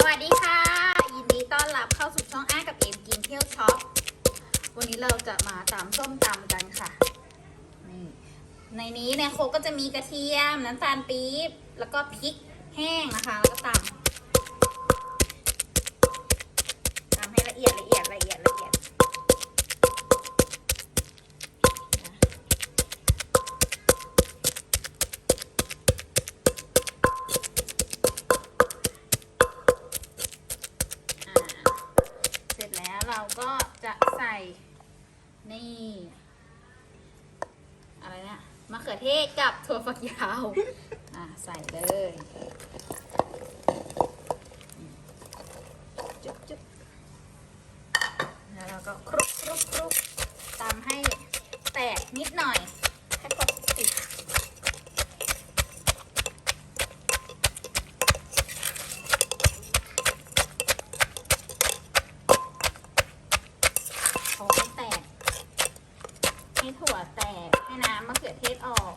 สวัสดีค่ะ ยินดีต้อนรับเข้าสู่ช่องอ้ากับเอ็มกินเที่ยวช็อป วันนี้เราจะมาตำส้มตำกันค่ะ นี่ ในนี้เนี่ยโคกก็จะมีกระเทียม น้ำตาลปี๊บ แล้วก็พริกแห้งนะคะ แล้วก็ตำตำให้ละเอียดละเอียดละเอียดละเอียด นี่ อะไรเนี่ยมะเขือเทศกับถั่วฝักยาว อะ ใส่เลยจุ๊บจุ๊บแล้วเราก็ครุกครุกครุกตำให้แตกนิดหน่อย ให้พอติดพอให้แตก ให้ถั่วแตก ให้น้ำมะเขือเทศออก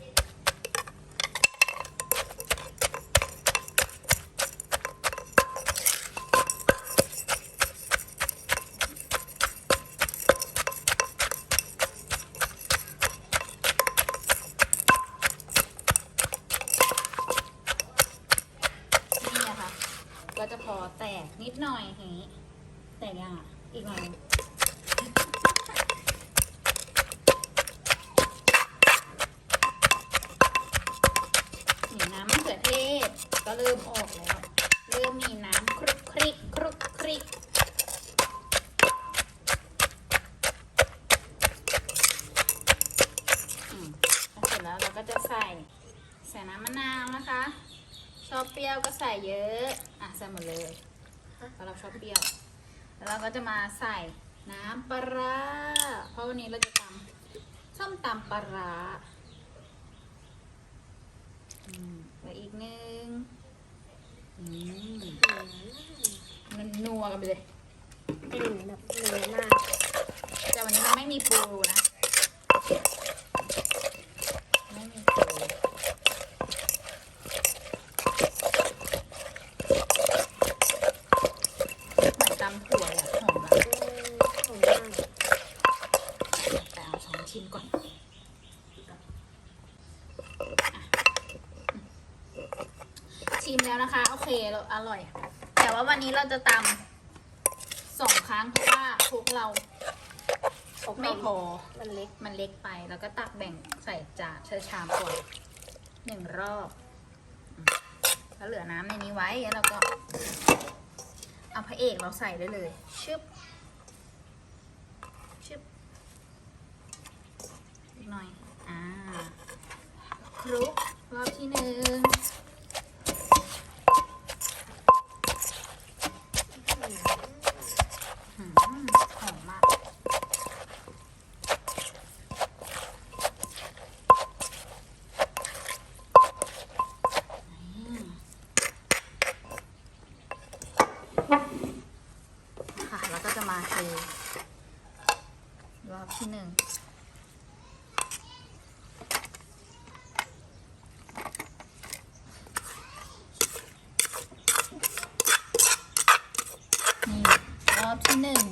นี่นะคะ ก็จะพอแตกนิด หน่อยอย่างนี้แตกยังอะอีกหน่อยน้ำมะเขือเทศก็เริ่มออกแล้ว เริ่มมีน้ำครุกคริกครุกคริกอืมเสร็จแล้วเราก็จะใส่ใส่น้ำมะนาวนะคะ ชอบเปรี้ยวก็ใส่เยอะ อะ ใส่หมดเลย เพราะเราชอบเปรี้ยว แล้วเราก็จะมาใส่น้ำปลาร้าเพราะวันนี้เราจะทำส้มตำปลาร้าอืมแล้วอีกหนึ่งอืมมันนัวกันไปเลยเป็นแบบเนื้อมากแต่วันนี้มันไม่มีปูนะ ไม่มีปูเหมือนตำถั่วเลยอะหอมอะ หอมมาก แต่เอาช้อนชิมก่อนอะชิมแล้วนะคะ โอ เคเราอร่อย แต่ว่าวันนี้เราจะตำสองครั้งเพราะว่าพวกเราไม่พอมันเล็กมันเล็กไป แล้วก็ตักแบ่งใส่จานใส่ชามก่อนหนึ่งรอบ แล้วเหลือน้ำในนี้ไว้แล้วเราก็เอาพระเอกเราใส่ได้เลยชึบชึบหน่อย อ่าคลุกรอบที่หนึ่ง ก็จะมาเทรอบที่หนึ่งนี่รอบที่หนึ่ง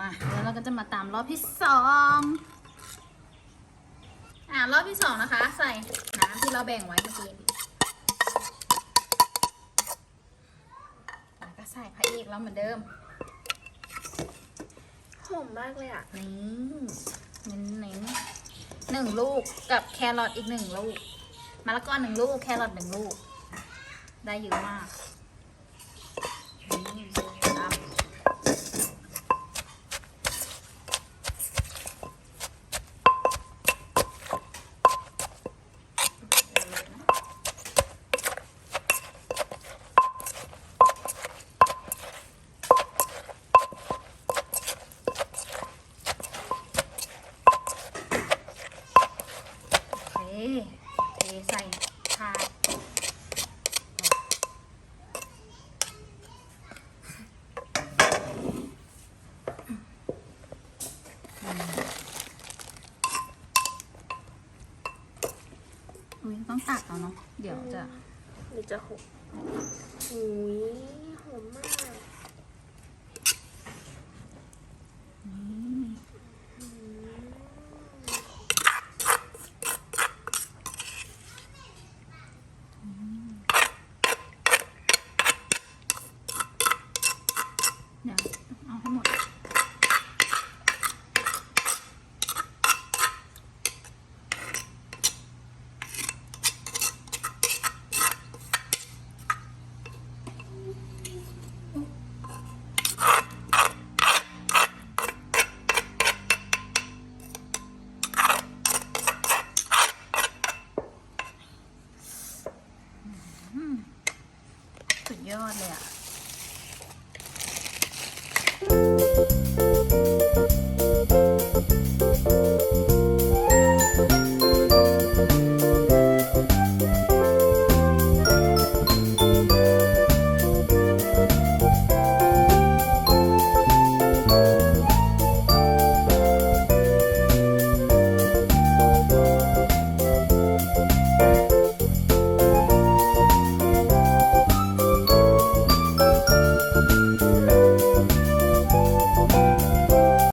มา แล้วเราก็จะมาตามรอบที่สองอ่ารอบที่สองนะคะ ใส่น้ำที่เราแบ่งไว้เมื่อกี้แล้วก็ใส่พระเอกเราเหมือนเดิม อมมากเลยอะ นี่เน้นเน้นหนึ่งลูกกับแครอทอีกหนึ่งลูกมะละกอหนึ่งลูกแครอทหนึ่งลูก ได้เยอะมาก ต้องตักเอาเนาะ เดี๋ยวจะหรือจะหกอหุยหอมมาก อด